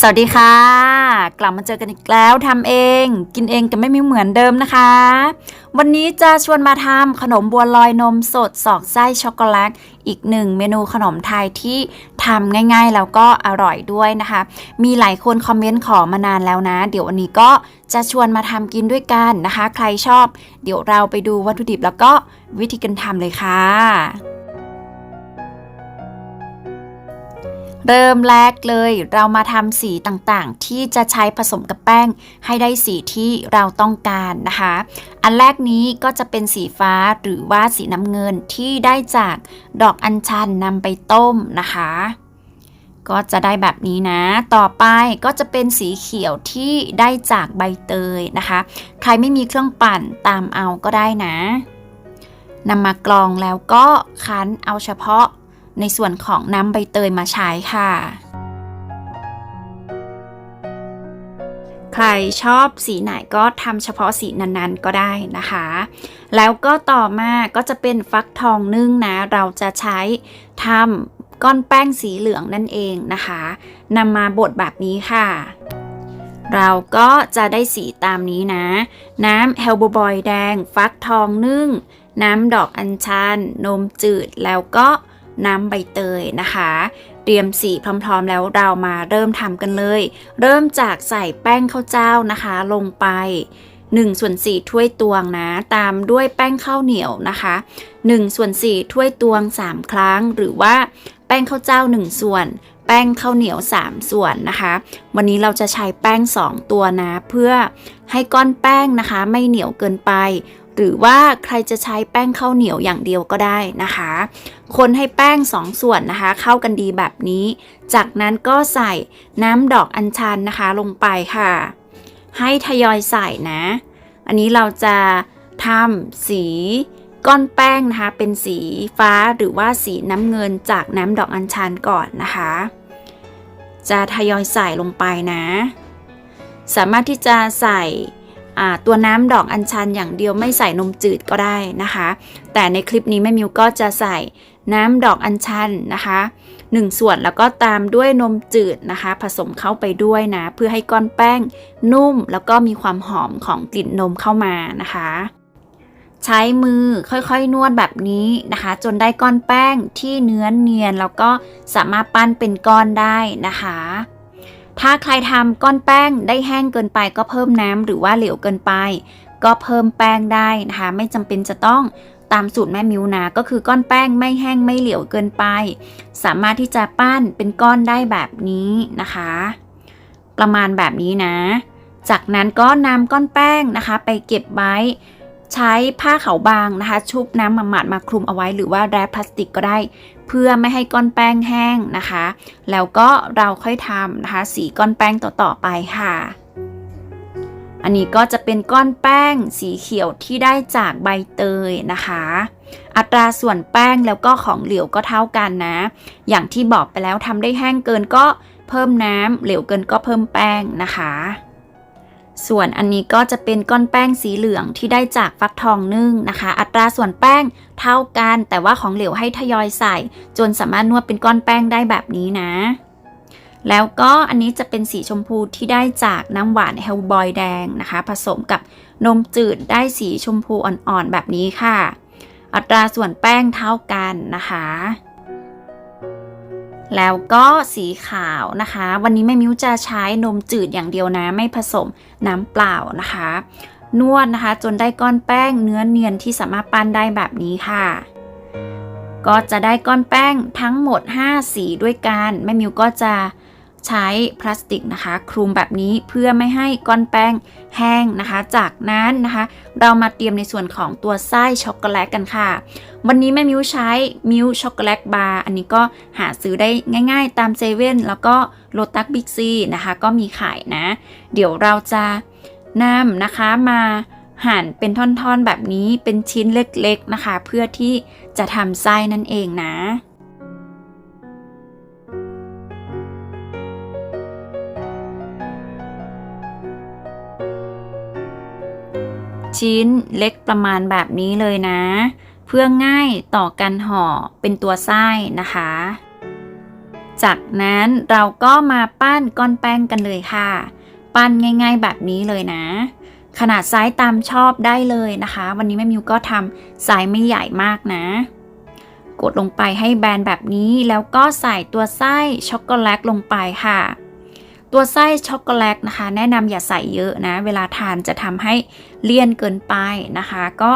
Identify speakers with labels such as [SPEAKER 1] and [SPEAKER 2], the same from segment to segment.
[SPEAKER 1] สวัสดีค่ะ กลับมาเจอกันอีกแล้วทำเอง กินเองกันไม่มีเหมือนเดิมนะคะ วันนี้จะชวนมาทำขนมบัวลอยนมสดสอกไส้ช็อกโกแลตอีกหนึ่งเมนูขนมไทยที่ทำง่ายๆ แล้วก็อร่อยด้วยนะคะ มีหลายคนคอมเมนต์ขอมานานแล้วนะ เดี๋ยววันนี้ก็จะชวนมาทำกินด้วยกันนะคะ ใครชอบ เดี๋ยวเราไปดูวัตถุดิบแล้วก็วิธีการทำเลยค่ะ เริ่มแรกเลยเรามาทำสีต่างๆ ที่จะใช้ผสมกับแป้ง ให้ได้สีที่เราต้องการนะคะ อันแรกนี้ก็จะเป็นสีฟ้าหรือว่าสีน้ำเงินที่ได้จากดอกอัญชันนำไปต้มนะคะ ก็จะได้แบบนี้นะ ต่อไปก็จะเป็นสีเขียวที่ได้จากใบเตยนะคะ ใครไม่มีเครื่องปั่นตามเอาก็ได้นะนำมากรองแล้วก็คั้นเอาเฉพาะ ในส่วนของน้ำใบเตยมาใช้ค่ะ ใครชอบสีไหนก็ทำเฉพาะสีนั้นๆก็ได้นะคะ แล้วก็ต่อมาก็จะเป็นฟักทองนึ่งนะ เราจะใช้ทำก้อนแป้งสีเหลืองนั่นเองนะคะนำมาบดแบบนี้ค่ะเราก็จะได้สีตามนี้นะ น้ำเฮลโบบอยแดง ฟักทองนึ่ง น้ำดอกอัญชัน นมจืด แล้วก็ น้ำใบเตยนะคะ เตรียมสีพร้อมๆ แล้วเรามาเริ่มทำกันเลย เริ่มจากใส่แป้งข้าวเจ้านะคะ ลงไป1ส่วน4ถ้วยตวงนะ ตามด้วยแป้งข้าวเหนียวนะคะ1ส่วน4ถ้วยตวง 3 ครั้ง หรือว่าแป้งข้าวเจ้า 1 ส่วน แป้งข้าวเหนียว 3 ส่วนนะคะ วันนี้เราจะใช้แป้ง 2 ตัวนะ เพื่อให้ก้อนแป้งนะคะ ไม่เหนียวเกินไป หรือว่าใครจะใช้แป้งข้าวเหนียวอย่างเดียวก็ได้นะคะ คนให้แป้ง2ส่วนนะคะ เข้ากันดีแบบนี้ จากนั้นก็ใส่น้ำดอกอัญชันนะคะลงไปค่ะ ให้ทยอยใส่นะ อันนี้เราจะทำสีก้อนแป้งนะคะ เป็นสีฟ้าหรือว่าสีน้ำเงินจากน้ำดอกอัญชันก่อนนะคะ จะทยอยใส่ลงไปนะ สามารถที่จะใส่ ตัวน้ำดอกอัญชันอย่างเดียวไม่ใส่นมจืดก็ได้นะคะ แต่ในคลิปนี้แม่มิวก็จะใส่น้ำดอกอัญชันนะคะ1ส่วนแล้วก็ตามด้วยนมจืดนะคะ ผสมเข้าไปด้วยนะ เพื่อให้ก้อนแป้งนุ่ม แล้วก็มีความหอมของกลิ่นนมเข้ามานะคะ ใช้มือค่อยๆนวดแบบนี้นะคะ จนได้ก้อนแป้งที่เนื้อเนียน แล้วก็สามารถปั้นเป็นก้อนได้นะคะ ถ้าใครทำก้อนแป้งได้แห้งเกินไปก็เพิ่มน้ำหรือว่าเหลวเกินไป ก็เพิ่มแป้งได้นะคะ ไม่จำเป็นจะต้องตามสูตรแม่มิวนะก็คือก้อนแป้งไม่แห้งไม่เหลวเกินไป สามารถที่จะปั้นเป็นก้อนได้แบบนี้นะคะ ประมาณแบบนี้นะ จากนั้นก็นำก้อนแป้งนะคะ ไปเก็บไว้ ใช้ผ้าขาวบางนะคะ ชุบน้ำมาหมาดมาคลุมเอาไว้ หรือว่าแรปพลาสติกก็ได้ เพื่อไม่ให้ก้อนแป้งแห้งนะคะ แล้วก็เราค่อยทำนะคะ สีก้อนแป้งต่อๆไปค่ะอันนี้ก็จะเป็นก้อนแป้งสีเขียวที่ได้จากใบเตยนะคะ อัตราส่วนแป้งแล้วก็ของเหลวก็เท่ากันนะ อย่างที่บอกไปแล้วทำได้แห้งเกินก็เพิ่มน้ำเหลวเกินก็เพิ่มแป้งนะคะ ส่วนอันนี้ก็จะเป็นก้อนแป้งสีเหลืองที่ได้จากฟักทองนึ่งนะคะ อัตราส่วนแป้งเท่ากัน แต่ว่าของเหลวให้ทยอยใส่ จนสามารถนวดเป็นก้อนแป้งได้แบบนี้นะ แล้วก็อันนี้จะเป็นสีชมพูที่ได้จากน้ำหวานเฮลบอยแดงนะคะ ผสมกับนมจืดได้สีชมพูอ่อนๆแบบนี้ค่ะ อัตราส่วนแป้งเท่ากันนะคะ แล้วก็สีขาวนะคะ วันนี้แม่มิ้วจะใช้นมจืดอย่างเดียวนะ ไม่ผสมน้ำเปล่านะคะ นวดนะคะจนได้ก้อนแป้งเนื้อเนียนที่สามารถปั้นได้แบบนี้ค่ะ ก็จะได้ก้อนแป้งทั้งหมด 5 สีด้วยกัน แม่มิวก็จะ ใช้พลาสติกนะคะ คลุมแบบนี้เพื่อไม่ให้ก้อนแป้งแห้งนะคะ จากนั้นนะคะ เรามาเตรียมในส่วนของตัวไส้ช็อกโกแลตกันค่ะ วันนี้แม่มิวใช้มิวช็อกโกแลตบาร์อันนี้ก็หาซื้อได้ง่ายๆ ตามเซเว่นแล้วก็โลตัสบิ๊กซีนะคะ ก็มีขายนะ เดี๋ยวเราจะนำนะคะมาหั่นเป็นท่อนๆแบบนี้เป็นชิ้นเล็กๆนะคะ เพื่อที่จะทำไส้นั่นเองนะ ชิ้นเล็กประมาณแบบนี้เลยนะ เพื่อง่ายต่อการห่อเป็นตัวไส้นะคะ จากนั้นเราก็มาปั้นก้อนแป้งกันเลยค่ะ ปั้นง่ายๆแบบนี้เลยนะ ขนาดไซส์ตามชอบได้เลยนะคะ วันนี้แม่มิวก็ทำไซส์ไม่ใหญ่มากนะ กดลงไปให้แบนแบบนี้แล้วก็ใส่ตัวไส้ช็อกโกแลตลงไปค่ะ ตัวไส้ช็อกโกแลตนะคะ แนะนำอย่าใส่เยอะนะ เวลาทานจะทำให้เลี่ยนเกินไปนะคะ ก็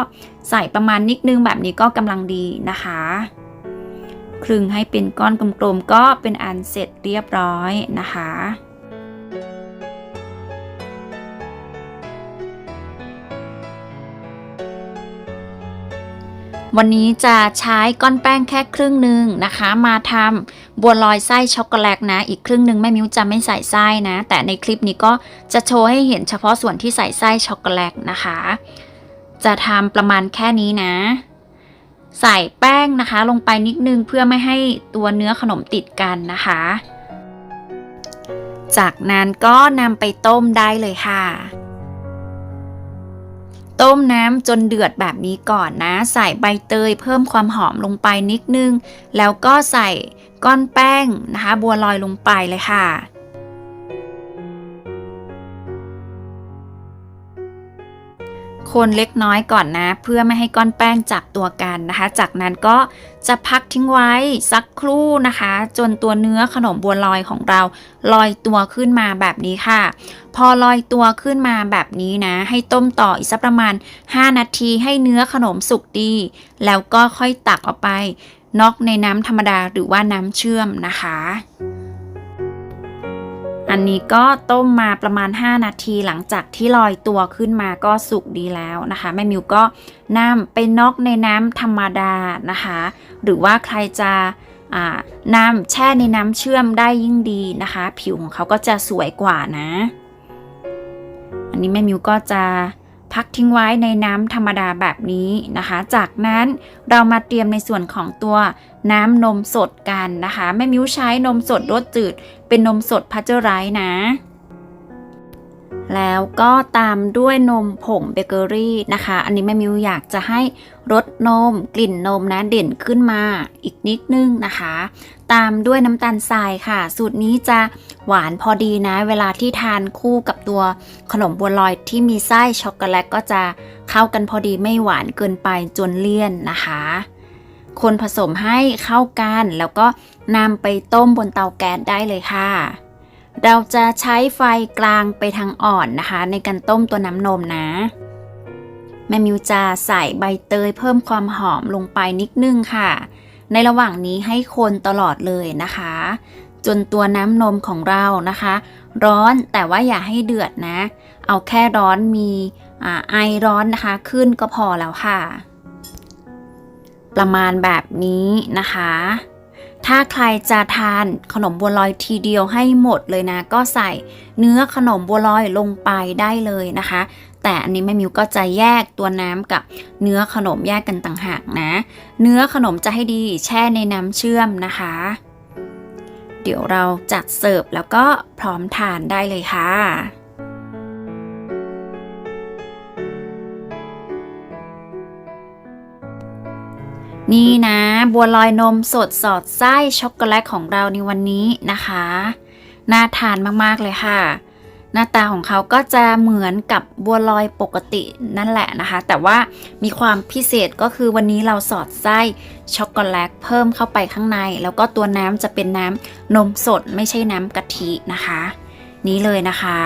[SPEAKER 1] ใส่ประมาณนิดนึงแบบนี้ก็กำลังดีนะคะ คลึงให้เป็นก้อนกลมๆก็เป็นอันเสร็จเรียบร้อยนะคะ วันนี้จะใช้ก้อนแป้งแค่ครึ่งหนึ่งนะคะ มาทำบัวลอยไส้ช็อกโกแลตนะ อีกครึ่งหนึ่งแม่มิ้วจะไม่ใส่ไส้นะ แต่ในคลิปนี้ก็จะโชว์ให้เห็นเฉพาะส่วนที่ใส่ไส้ช็อกโกแลตนะคะ จะทำประมาณแค่นี้นะ ใส่แป้งนะคะลงไปนิดนึงเพื่อไม่ให้ตัวเนื้อขนมติดกันนะคะ จากนั้นก็นำไปต้มได้เลยค่ะ ต้มน้ำจนเดือดแบบนี้ก่อนนะ ใส่ใบเตยเพิ่มความหอมลงไปนิดนึง แล้วก็ใส่ก้อนแป้งนะคะ บัวลอยลงไปเลยค่ะ คนเล็กน้อยก่อนนะ เพื่อไม่ให้ก้อนแป้งจับตัวกันนะคะ จากนั้นก็จะพักทิ้งไว้สักครู่นะคะ จนตัวเนื้อขนมบัวลอยของเราลอยตัวขึ้นมาแบบนี้ค่ะ พอลอยตัวขึ้นมาแบบนี้นะ ให้ต้มต่ออีกสักประมาณ 5 นาทีให้เนื้อขนมสุกดี แล้วก็ค่อยตักออกไปนอกในน้ำธรรมดาหรือว่าน้ำเชื่อมนะคะ อันนี้ก็ต้มมาประมาณ 5 นาทีหลังจากที่ลอยตัวขึ้นมาก็สุกดีแล้วนะคะแม่มิวก็นำไปนอกในน้ำธรรมดานะคะ หรือว่าใครจะอ่านำแช่ในน้ำเชื่อมได้ยิ่งดีนะคะ ผิวของเขาก็จะสวยกว่านะ อันนี้แม่มิวก็จะ พักทิ้งไว้ในน้ำธรรมดาแบบนี้นะคะ จากนั้นเรามาเตรียมในส่วนของตัวน้ำนมสดกันนะคะแม่มิวใช้นมสดรสจืด เป็นนมสดพัชเจอร์ไรนะ แล้วก็ตามด้วยนมผงเบเกอรี่นะคะ อันนี้แม่มิวอยากจะให้รสนม กลิ่นนมนะเด่นขึ้นมาอีกนิดนึงนะคะ ตามด้วยน้ำตาลทรายค่ะ สูตรนี้จะหวานพอดีนะ เวลาที่ทานคู่กับตัวขนมบัวลอยที่มีไส้ช็อกโกแลตก็จะเข้ากันพอดีไม่หวานเกินไปจนเลี่ยนนะคะคนผสมให้เข้ากันแล้วก็นำไปต้มบนเตาแก๊สได้เลยค่ะ เราจะใช้ไฟกลางไปทางอ่อนนะคะ ในการต้มตัวน้ำนมนะ แม่มิวจะใส่ใบเตยเพิ่มความหอมลงไปนิดนึงค่ะ ในระหว่างนี้ให้คนตลอดเลยนะคะ จนตัวน้ำนมของเรานะคะ ร้อนแต่ว่าอย่าให้เดือดนะ เอาแค่ร้อนมีอาไอร้อนนะคะ ขึ้นก็พอแล้วค่ะ ประมาณแบบนี้นะคะ ถ้าใครจะทานขนมบัวลอยทีเดียวให้หมดเลยนะ ก็ใส่เนื้อขนมบัวลอยลงไปได้เลยนะคะ แต่อันนี้แม่มิวก็จะแยกตัวน้ำกับเนื้อขนมแยกกันต่างหากนะ เนื้อขนมจะให้ดีแช่ในน้ำเชื่อมนะคะ เดี๋ยวเราจัดเสิร์ฟแล้วก็พร้อมทานได้เลยค่ะ นี่นะ บัวลอยนมสดสอดไส้ช็อกโกแลตของเราในวันนี้นะคะ น่าทานมากๆเลยค่ะ หน้าตาของเขาก็จะเหมือนกับบัวลอยปกตินั่นแหละนะคะ แต่ว่ามีความพิเศษก็คือวันนี้เราสอดไส้ช็อกโกแลตเพิ่มเข้าไปข้างใน แล้วก็ตัวน้ำจะเป็นน้ำนมสดไม่ใช่น้ำกะทินะคะ นี้เลยนะคะ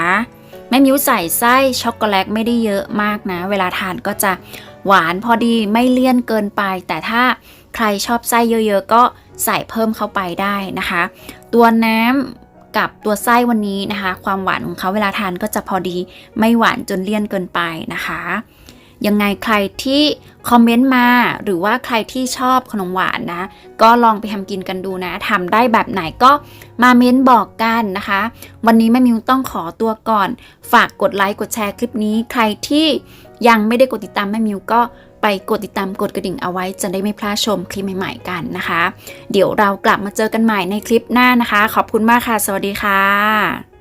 [SPEAKER 1] แม่มิ้วใส่ไส้ช็อกโกแลตไม่ได้เยอะมากนะ เวลาทานก็จะ หวานพอดีไม่เลี่ยนเกินไป แต่ถ้าใครชอบไส้เยอะๆ ก็ใส่เพิ่มเข้าไปได้นะคะ ตัวน้ำกับตัวไส้วันนี้นะคะ ความหวานของเขาเวลาทานก็จะพอดีไม่หวานจนเลี่ยนเกินไปนะคะยังไงใครที่คอมเมนต์มาหรือว่าใครที่ชอบขนมหวานนะ ก็ลองไปทำกินกันดูนะทำได้แบบไหนก็มาเม้นบอกกันนะคะ วันนี้แม่มิวต้องขอตัวก่อน ฝากกดไลค์กดแชร์คลิปนี้ ใครที่ ยังไม่ได้กดติดตามแม่มิวก็ไปกดติดตามกดกระดิ่งเอาไว้จะได้ไม่พลาดชมคลิปใหม่ๆกันนะคะ เดี๋ยวเรากลับมาเจอกันใหม่ในคลิปหน้านะคะ ขอบคุณมากค่ะ สวัสดีค่ะ